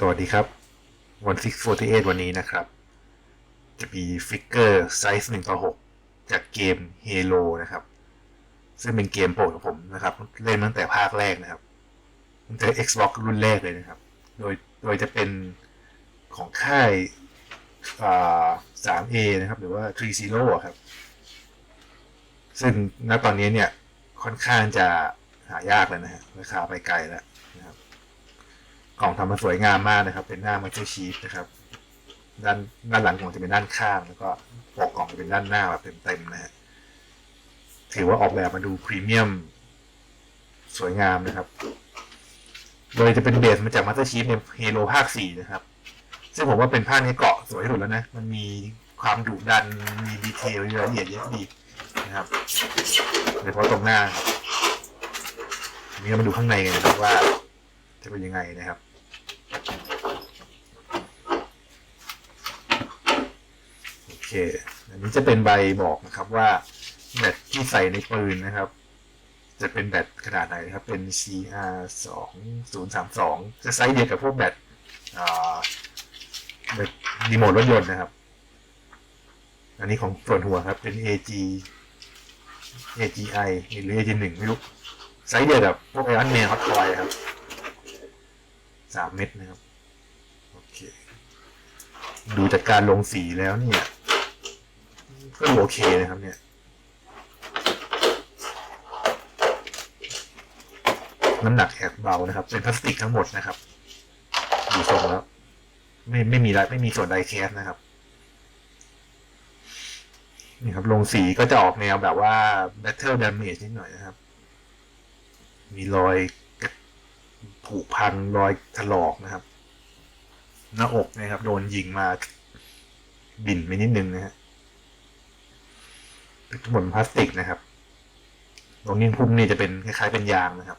สวัสดีครับวัน648 วันนี้นะครับ จะมีฟิกเกอร์ไซส์1ต่อ6จากเกม Halo นะครับ ซึ่งเป็นเกมโปรดของผมนะครับ เล่นตั้งแต่ภาคแรกนะครับตั้งแต่ Xbox รุ่นแรกเลยนะครับ โดยโดยจะเป็นของค่ายอ่า 3A นะครับ หรือว่า3 Zero อะครับ ซึ่งณตอนนี้เนี่ยค่อนข้างจะหายากเลยนะฮะราคาไปไกลแล้วนะครับ กล่องทำมาสวยงามมากนะครับ เป็นหน้ามันเชชีฟนะครับด้านด้านหลังของจะเป็นด้านข้าง แล้วก็ปกกล่องจะเป็นด้านหน้าแบบเต็มๆนะฮะถือว่าออกแบบมาดูพรีเมียม สวยงามนะครับ โดยจะเป็นเบสมาจากมาสเตอร์ชีฟในเฮโ o ภาค4นะครับ ซึ่งผมว่าเป็นภาคนี้เกาะสวยที่สุดแล้วนะ มันมีความดุดัน มีดีเทลรายละเอียดเยอะดีนะครับโดยเฉพาะตรงหน้าครับทีนี้มาดูข้างในกันนะครับว่าจะเป็นยังไงนะครับ โอ เค อันนี้จะเป็นใบบอกนะครับว่าแบตที่ใส่ในปืนนะครับ จะเป็นแบตขนาดไหนครับ เป็น CR 2 0 3 2จะไซส์เดียวกับพวกแบตแบตรีโมทรถยนต์นะครับ อันนี้ของส่วนหัวครับ เป็น AG AGI หรือ AG 1 ไม่รู้ไซส์เดียวกับพวกไอรอนแมนฮอตทอยครับสามเม็ดนะครับ โอเค ดูจากการลงสีแล้วเนี่ย ก็ดูโอเคนะครับเนี่ยน้ำหนักแอบเบานะครับ เป็นพลาสติกทั้งหมดนะครับดูทรงแล้ว ไม่ไม่มีไรไม่มีส่วนไดแคสนะครับนี่ครับลงสีก็จะออกแนวแบบว่า Battle Damage นิดหน่อยนะครับ มีรอยกระผุพังรอยถลอกนะครับ หน้าอกนะครับ โดนยิงมา บินไปนิดนึงนะฮะทั้ง หมดเป็นพลาสติกนะครับ ตรงนี้พุ่มนี่จะเป็นคล้ายๆเป็นยางนะครับ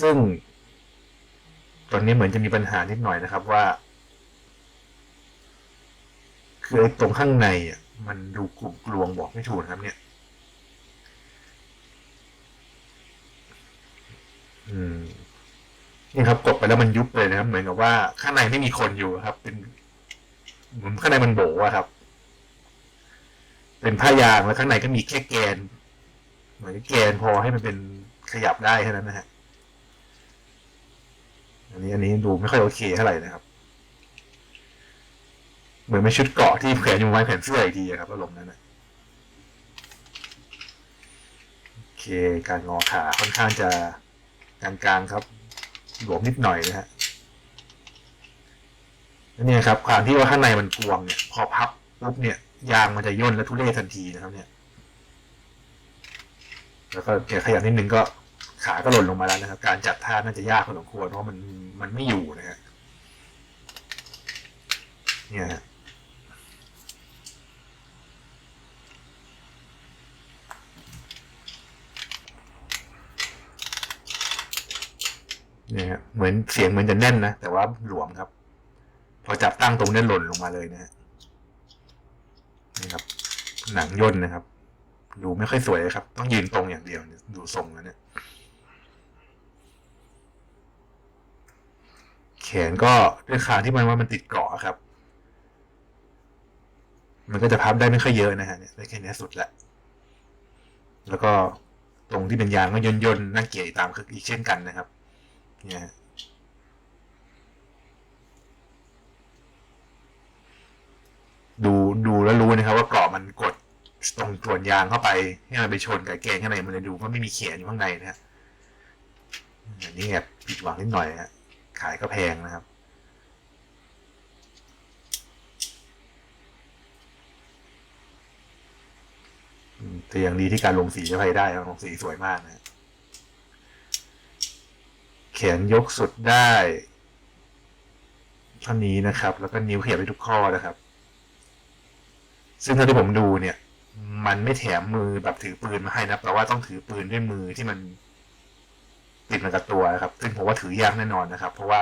ซึ่ง ตอนนี้เหมือนจะมีปัญหานิดหน่อยนะครับว่า คือไอ้ตรงข้างในอะมันดูกลุ่มกลวงบอกไม่ถูกนะครับ เนี่ย อืมนี่ครับกดไปแล้วมันยุบเลยนะครับ เหมือนกับว่าข้างในไม่มีคนอยู่ครับ เป็นเหมือนข้างในมันโบอะครับ เป็นผ้ายางแล้วข้างในก็มีแค่แกนเหมือนแกนพอให้มันเป็นขยับได้แค่นั้นนะฮะอันนี้อันนี้ดูไม่ค่อยโอเคเท่าไหร่นะครับ เหมือนไม่ชุดเกาะที่แขวนอยู่ไว้แผ่นเสื้ออีกทีอะครับอารมณ์นั้นนะโอเคการงอขาค่อนข้างจะกลางๆครับหลวมนิดหน่อยนะฮะนี่ครับความที่ว่าข้างในมันกวงเนี่ย พอพับปุ๊บเนี่ย ยางมันจะย่นและทุเรศทันทีนะครับ เนี่ย แล้วก็เกี่ยขยับนิดนึงก็ขาก็หล่นลงมาแล้วนะครับ การจัดท่าน่าจะยากพอสมควรเพราะมันมันไม่อยู่นะฮะเนี่ยฮะเนี่ยฮะเหมือนเสียงเหมือนจะแน่นนะ แต่ว่าหลวมครับ พอจับตั้งตรงนี้หล่นลงมาเลยนะฮะ หนังย่นนะครับ ดูไม่ค่อยสวยครับ ต้องยืนตรงอย่างเดียวเนี่ยดูทรงแล้วเนี่ย แขนก็ด้วยขาที่มันว่ามันติดเกาะครับ มันก็จะพับได้ไม่ค่อยเยอะนะฮะเนี่ยได้แค่นี้สุดละแล้วก็ตรงที่เป็นยางก็ย่นย่นๆน่าเกลียดตามคืออีกเช่นกันนะครับ เนี่ยดูดูแล้วรู้นะครับ ว่าเกราะมันกด ตรงส่วนยางเข้าไปให้มันไปชนกับแกนข้างในมันเลยดูว่าไม่มีแขนอยู่ข้างในนะฮะอันนี้แอบผิดหวังนิดหน่อยฮะขายก็แพงนะครับแต่อย่างดีที่การลงสีจะไปได้ลงสีสวยมากนะฮะแขนยกสุดได้เท่านี้นะครับ แล้วก็นิ้วเขียับไปทุกข้อนะครับ ซึ่งเท่าที่ผมดูเนี่ย มันไม่แถมมือแบบถือปืนมาให้นะแต่ว่าต้องถือปืนด้วยมือที่มันติดมากับตัวนะครับ ซึ่งผมว่าถือยากแน่นอนนะครับ เพราะว่า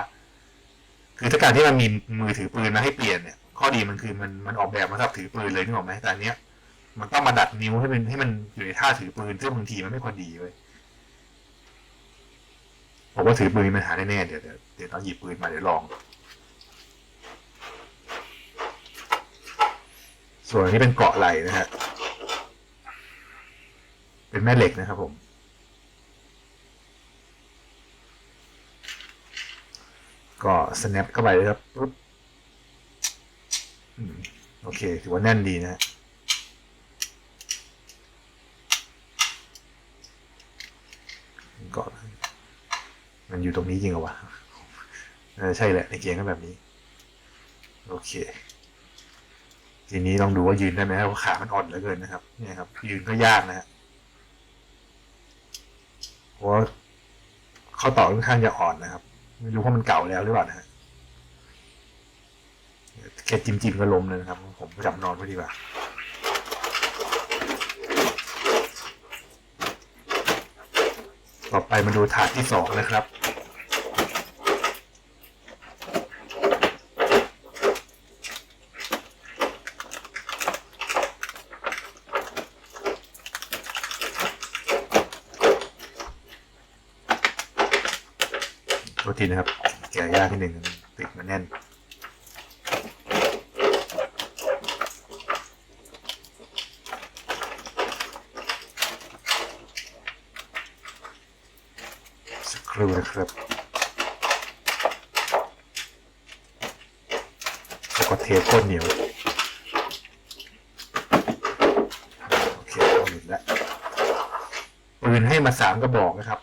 คือถ้าการที่มันมีมือถือปืนมาให้เปลี่ยนเนี่ย ข้อดีมันคือมันมันออกแบบมาสำหรับถือปืนเลยนึกออกไหมแต่อันเนี้ย มันต้องมาดัดนิ้วให้มันให้มันอยู่ในท่าถือปืนซึ่งบางทีมันไม่พอดีเลยผมว่าถือปืนมีปัญหาแน่ๆเดี๋ยวเดี๋ยวเดี๋ยวต้องหยิบปืนมาเดี๋ยวลอง ส่วนอันนี้เป็นเกาะไหลนะฮะ เป็นแม่เหล็กนะครับผม ก็ snap เข้าไปเลยครับปุ๊บโอเค ถือว่าแน่นดีนะฮะเกาะมันอยู่ตรงนี้จริงเหรอวะใช่แหละในเกมก็แบบนี้ โอเค ทีนี้ลองดูว่ายืนได้ไหมครับเพราะขามันอ่อนเหลือเกินนะครับ เนี่ยครับ ยืนก็ยากนะฮะ ว่าข้อต่อค่อนข้างจะอ่อนนะครับ ไม่รู้ว่ามันเก่าแล้วหรือเปล่านะแค่จิ้มจิ้มๆก็ล้มเลยนะครับ ผมจับนอนไว้ดีกว่าต่อไปมาดูถาดที่สองนะครับ โทีนะครับแกะยากที่หนึ่งติดมาแน่นสักครู่นะครับแล้วก็เทปก้นเหนียวโอเคเอาหยุดแล้วปืนให้มาสามกระบอกนะครับ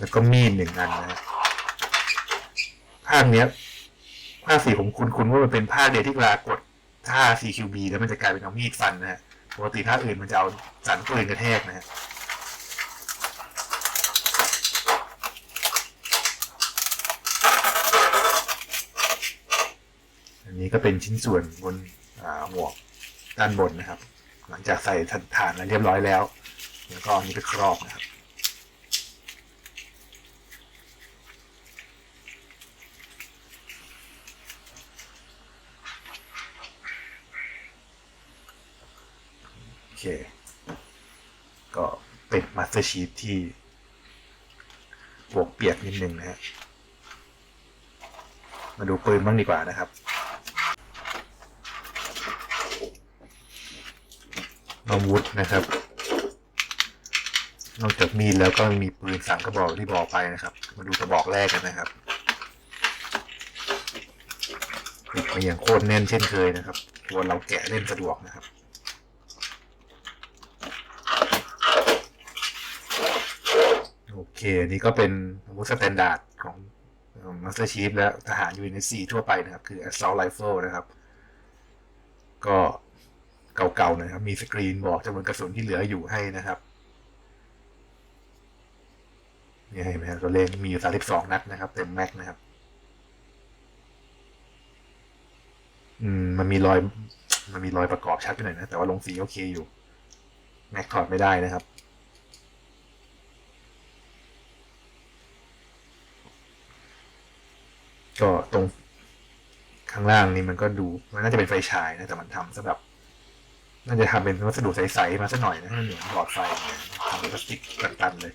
แล้วก็มีดหนึ่งอันนะฮะภาคเนี้ยภาคสี่ผมคุ้นคุ้นว่ามันเป็นภาคเดียวที่เวลากดท่า CQB แล้วมันจะกลายเป็นเอามีดฟันนะฮะปกติภาคอื่นมันจะเอาสันปืนกระแทกนะฮะอันนี้ก็เป็นชิ้นส่วนบนหมวกด้านบนนะครับ หลังจากใส่ฐานแล้วเรียบร้อยแล้ว แล้วก็อันนี้ไปครอบนะครับ โอ เค ก็เป็นมาสเตอร์ชีทที่บวกเปียกนิดนึงนะฮะมาดูปืนบ้างดีกว่านะครับ อาวุธนะครับ นอกจากมีดแล้วก็มีปืนสามกระบอกที่บอกไปนะครับ มาดูกระบอกแรกกันนะครับปิดมาอย่างโคตรแน่นเช่นเคยนะครับตัวเราแกะเล่นสะดวกนะครับ โอ เคอันนี้ก็เป็นอาวุธสแตนดาร์ดของมาสเตอร์ชีฟและทหาร UNSC ทั่วไปนะครับ คือ Assault Rifle นะครับ ก็เก่าๆนะครับ มีสกรีนบอกจำนวนกระสุนที่เหลืออยู่ให้นะครับนี่เห็นไหมครับตัวเลขมีอยู่32นัดนะครับ เต็มแม็กนะครับ อืม มันมีรอย มันมีรอยประกอบชัดไปหน่อยนะ แต่ว่าลงสีโอเคอยู่ แม็กถอดไม่ได้นะครับ ก็ตรงข้างล่างนี่มันก็ดู มันน่าจะเป็นไฟฉายนะแต่มันทำซะแบบน่าจะทำเป็นวัสดุใสๆมาสักหน่อยนะหนเหมือนหลอดไฟทำเป็นพลาสติกตันๆเลย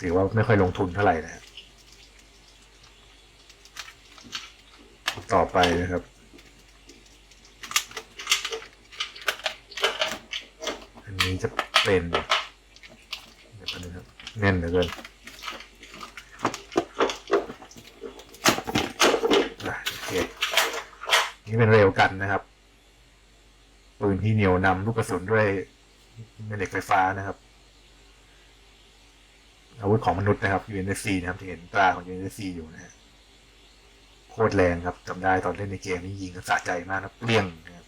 ถือว่าไม่ค่อยลงทุนเท่าไหร่นะต่อไปนะครับอันนี้จะเป็นเดี๋ยวแบนึงครับแน่นเหลือเกิน อะโอเค นี่เป็นเร็วกันนะครับปืนที่เหนียวนำลูกกระสุนด้วยแม่เหล็กไฟฟ้านะครับ อาวุธของมนุษย์นะครับ UNSC นะครับที่เห็นตราของ UNSC อยู่นะฮะโคตรแรงครับจำได้ตอนเล่นในเกมนี่ยิงกันสะใจมากนะเปรี้ยงนะครับ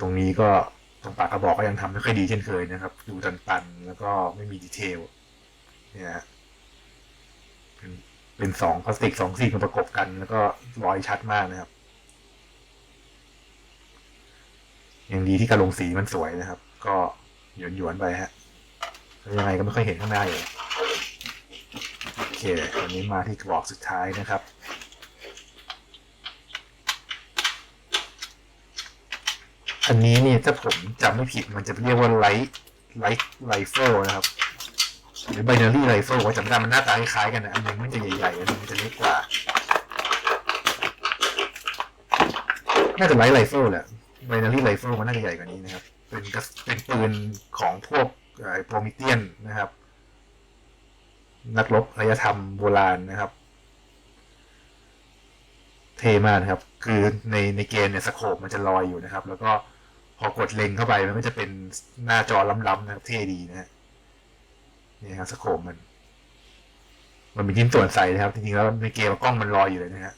ตรงนี้ก็ตรงปากกระบอกก็ยังทำไม่ค่อยดีเช่นเคยนะครับ ดูตันๆ แล้วก็ไม่มีดีเทลเนี่ยฮะเป็น เป็นสองพลาสติกสองซีนประกบกัน แล้วก็รอยชัดมากนะครับยังดีที่การลงสีมันสวยนะครับ ก็หยวนๆไปฮะยังไงก็ไม่ค่อยเห็นข้างหน้าอยู่โอเควันนี้มาที่กรอกสุดท้ายนะครับอันนี้เนี่ยถ้าผมจำไม่ผิดมันจะเรียกว่าไลท์ไลท์ไลเฟิลนะครับ หรือ binary rifle ว่าจำไม่ได้มันหน้าตาคล้ายๆกันนะอันหนึงมันจะใหญ่ๆอันหนึงมันจะเล็กกว่า น่าจะไลท์ไรเฟิลแหละ binary rifle มันน่าจะใหญ่กว่านี้นะครับ เป็นเป็นปืนของพวกไอ้โปรมิเตียนนะครับ นักรบอารยธรรมโบราณนะครับ เทมากนะครับ คือในในเกมเนี่ยสโคปมันจะลอยอยู่นะครับ แล้วก็พอกดเล็งเข้าไปมันก็จะเป็นหน้าจอล้ำๆนะครับเท่ดีนะฮะ นี่ครับสโคปมัน มันมีชิ้นส่วนใส่นะครับ จริงๆแล้วในเกมกล้องมันลอยอยู่เลยนะฮะ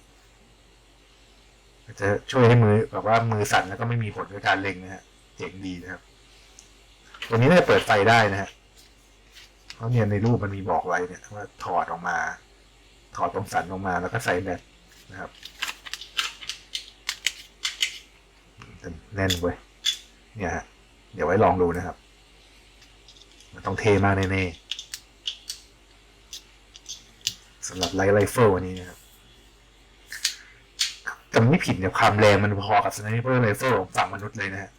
จะช่วยให้มือแบบว่ามือสั่นแล้วก็ไม่มีผลกับการเล็งนะฮะเจ๋งดีนะครับ ตัวนี้น่าจะเปิดไฟได้นะฮะเพราะเนี่ยในรูปมันมีบอกไว้เนี่ยว่าถอดออกมา ถอดตรงสันออกมาแล้วก็ใส่แบตนะครับแน่นเว้ยเนี่ยฮะเดี๋ยวไว้ลองดูนะครับ มันต้องเทมากแน่ๆ สำหรับไลท์ไรเฟิลวันนี้นะครับจำไม่ผิดเนี่ยความแรงมันพอกับสไนเปอร์ไรเฟิลของฝั่งมนุษย์เลยนะฮะ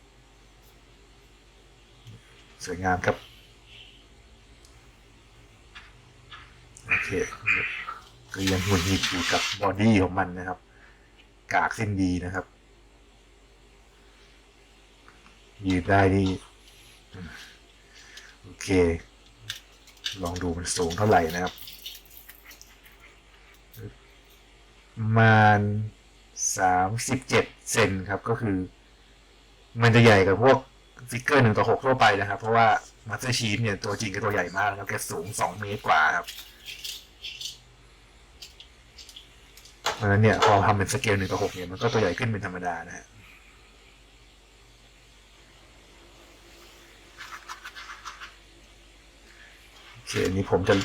สวยงามครับ โอเคก็ยังหงุดหงิดอยู่กับบอดี้ของมันนะครับ กากเส้นดีนะครับ ยืดได้ดีโอเค ลองดูมันสูงเท่าไหร่นะครับประ มาณสามสิบเจ็ดเซนครับ ก็คือ มันจะใหญ่กับพวกฟิกเกอร์หนึ่งต่อหกทั่วไปนะครับ เพราะว่ามาสเตอร์ชีฟเนี่ยตัวจริงก็ตัวใหญ่มากแล้วแกสูงสองเมตรกว่าครับเพราะฉะนั้นเนี่ยพอทำเป็นสเกลหนึ่งต่อหกเนี่ยมันก็ตัวใหญ่ขึ้นเป็นธรรมดานะฮะโอเคอันนี้ผมจะ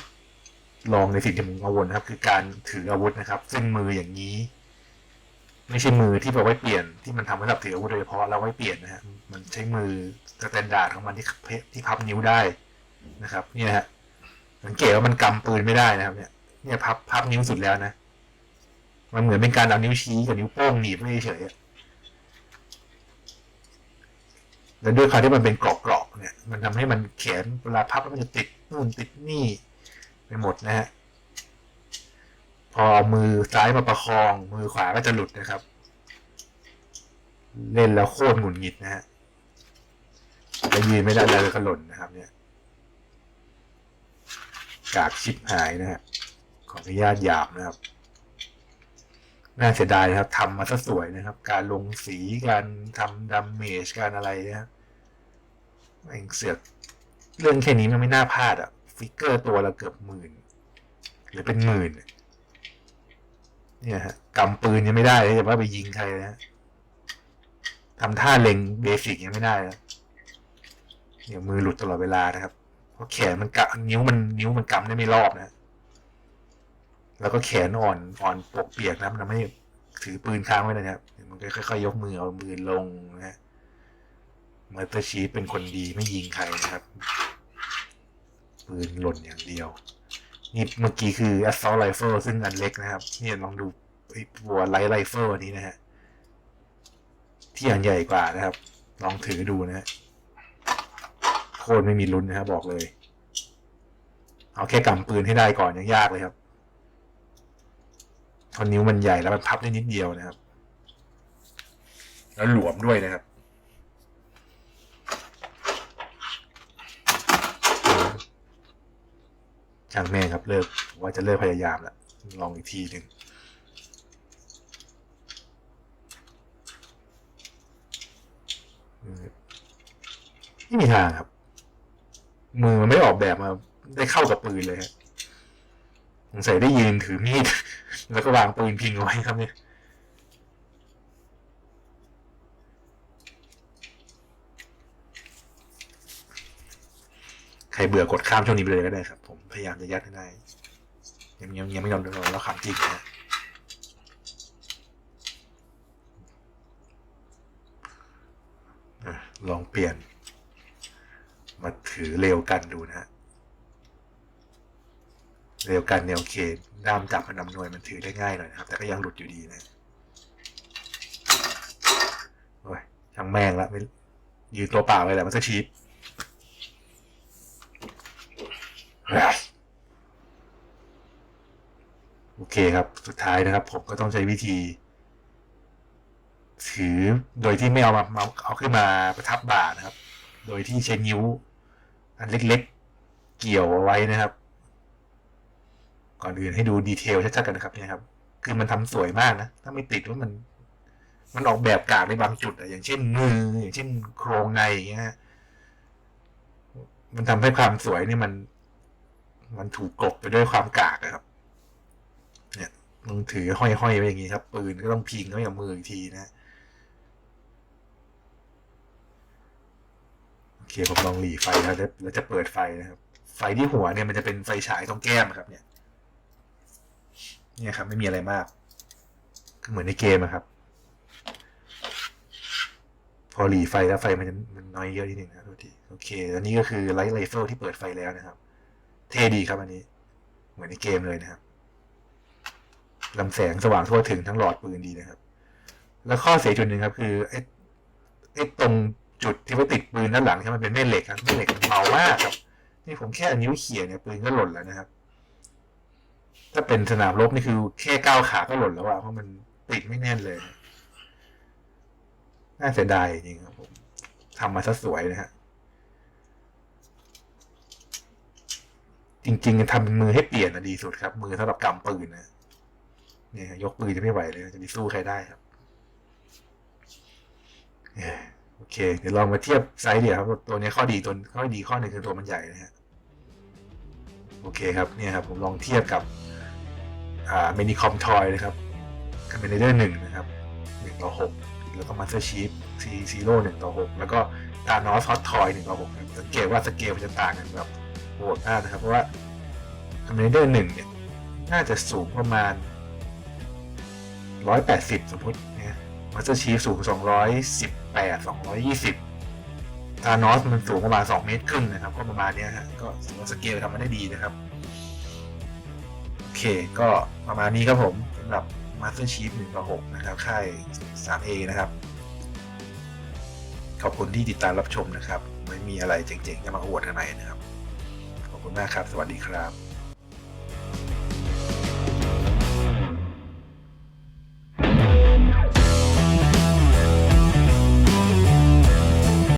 ลองในสิ่งที่ผมกังวลนะครับ คือการถืออาวุธนะครับ ซึ่งมืออย่างนี้ ไม่ใช่มือที่แบบไว้เปลี่ยนที่มันทำไว้สำหรับถืออาวุธโดยเฉพาะแล้วไว้เปลี่ยนนะฮะมันใช้มือสแตนดาร์ดของมันที่เพที่พับนิ้วได้นะครับ เนี่ยฮะสังเกตว่ามันกำปืนไม่ได้นะครับ เนี่ยเนี่ยพับพับนิ้วสุดแล้วนะมันเหมือนเป็นการเอานิ้วชี้กับนิ้วโป้งหนีบไม่เฉยแล้วด้วยความที่มันเป็นกรอบๆเนี่ย มันทำให้มันแขนเวลาพับแล้วมันจะติดนู่นติดนี่ ไปหมดนะฮะพอมือซ้ายมาประคอง มือขวาก็จะหลุดนะครับ เล่นแล้วโคตรหงุดหงิดนะฮะแล้วยืนไม่ได้เลยก็หล่นนะครับ เนี่ยกากชิบหายนะฮะขออนุญาตหยาบนะครับ น่าเสียดายนะครับทำมาซะสวยนะครับ การลงสีการทำดัมเมจการอะไรนะครับแม่งเสือกเรื่องแค่นี้มันไม่น่าพลาดอะ ฟิกเกอร์ตัวละเกือบหมื่น หรือเป็นหมื่น เนี่ยฮะกำปืนยังไม่ได้เลยแต่ว่าไปยิงใครนะทำท่าเล็งเบสิกยังไม่ได้นะเนี่ยมือหลุดตลอดเวลานะครับเพราะแขนมันกะนิ้วมันนิ้วมันกำได้ไม่รอบนะ แล้วก็แขนอ่อนอ่อนปกเปียกนะมันทำให้ถือปืนค้างไว้นะครับ มันก็ค่อยๆยกมือเอามือลงนะฮะมาสเตอร์ชีฟเป็นคนดีไม่ยิงใครนะครับ ปืนหล่นอย่างเดียว นี่เมื่อกี้คือ assault rifle ซึ่งอันเล็กนะครับเนี่ยลองดูไอ้ตัว light rifle อันนี้นะฮะ ที่อันใหญ่กว่านะครับ ลองถือดูนะฮะโคตรไม่มีลุ้นนะครับบอกเลย เอาแค่กำปืนให้ได้ก่อนยังยากเลยครับเพราะนิ้วมันใหญ่แล้วมันพับได้นิดเดียวนะครับ แล้วหลวมด้วยนะครับ ช่างแม่ครับเลิกว่าจะเลิกพยายามแล้วลองอีกทีหนึ่งไม่มีทางครับ มือมันไม่ออกแบบมาได้เข้ากับปืนเลยฮะสงสัยได้ยืนถือมีด แล้วก็วางปืนพิงเอาไว้ครับเนี่ย ใครเบื่อกดข้ามช่วงนี้ไปเลยก็ได้ครับ ผมพยายามจะยัดให้ได้ยังยังยังไม่ยอมเราเราคำจริงนะลองเปลี่ยน มาถือเร็วกันดูนะฮะเร็วกันเนี่ยโอเคด้ามจับมันนำหน่วยมันถือได้ง่ายหน่อยนะครับ แต่ก็ยังหลุดอยู่ดีนะโอ้ยช่างแม่งละไม่ยืนตัวเปล่าเลยแหละมันจะชีพ โอเคครับ สุดท้ายนะครับ ผมก็ต้องใช้วิธี ถือโดยที่ไม่เอามามาเอาขึ้นมาประทับบ่านะครับ โดยที่ใช้นิ้ว อันเล็กๆ เกี่ยวเอาไว้นะครับ ก่อนอื่นให้ดูดีเทลชัดๆกันนะครับเนี่ยครับ คือมันทำสวยมากนะ ถ้าไม่ติดว่ามัน มันออกแบบกากในบางจุดอะอย่างเช่นมืออย่างเช่นโครงในอย่างเงี้ยมันทำให้ความสวยนี่มัน มันถูกกลบไปด้วยความกากอะครับ เนี่ยมึงถือห้อยๆไว้อย่างงี้ครับปืนก็ต้องพิงเข้ากับมืออีกทีนะโอเคผมลองหลีไฟแล้วแล้วจะเปิดไฟนะครับ ไฟที่หัวเนี่ยมันจะเป็นไฟฉายตรงแก้มครับ เนี่ย เนี่ยครับ ไม่มีอะไรมากก็เหมือนในเกมอะครับ พอหลีไฟแล้วไฟมันจะมันน้อยเยอะนิดนึงนะทุกทีโอเคแล้วนี่ก็คือไลท์ไรเฟิลที่เปิดไฟแล้วนะครับ เท่ดีครับอันนี้ เหมือนในเกมเลยนะครับลำแสงสว่างทั่วถึงทั้งหลอดปืนดีนะครับ แล้วข้อเสียจุดหนึ่งครับ คือไอ้ไอ้ตรงจุดที่ไว้ติดปืนด้านหลังที่มันเป็นแม่เหล็กครับแม่เหล็กเบามากครับนี่ผมแค่อนิ้วเขี่ยเนี่ยปืนก็หล่นแล้วนะครับ ถ้าเป็นสนามรบนี่คือแค่ก้าวขาก็หล่นแล้วอะเพราะมันติดไม่แน่นเลย น่าเสียดายจริงครับผมทำมาซะสวยนะฮะ จริง ๆทำมือให้เปลี่ยนนะดีสุดครับ มือสำหรับกำปืนนะเนี่ยยกปืนจะไม่ไหวเลย จะไปสู้ใครได้ครับโอเค เดี๋ยวลองมาเทียบไซส์เดี๋ยวครับ ตัวนี้ข้อดีตัวข้อดีข้อหนึ่งคือตัวมันใหญ่นะฮะโอเคครับเนี่ยครับ ผมลองเทียบกับอ่าเมนิคอมทอยนะครับกับเมนเดอร์หนึ่งนะครับหนึ่งต่อหกแล้วก็มาสเตอร์ชีฟซีซีโร่หนึ่งต่อหกแล้วก็ตานอสฮอตทอยหนึ่งต่อหกสังเกตว่าสเกลมันจะต่างกันแบบ โหดมากนะครับ เพราะว่าคอมเมนเดอร์หนึ่งเนี่ย น่าจะสูงประมาณร้อยแปดสิบสมมตินี่ยมาสเตอร์ชีฟสูงสองร้อยสิบแปดสองร้อยยี่สิบตานอสมันสูงประมาณสองเมตรครึ่งนะครับ ก็ประมาณนี้ฮะก็ถือว่าสเกลทำมาได้ดีนะครับ โอเค ก็ประมาณนี้ครับผมสำหรับ Master Chief 1ต่อ6นะครับค่าย 3A นะครับ ขอบคุณที่ติดตามรับชมนะครับ ไม่มีอะไรเจ๋งๆจะมาอวดข้างในนะครับ ขอบคุณมาครับ สวัสดีครับ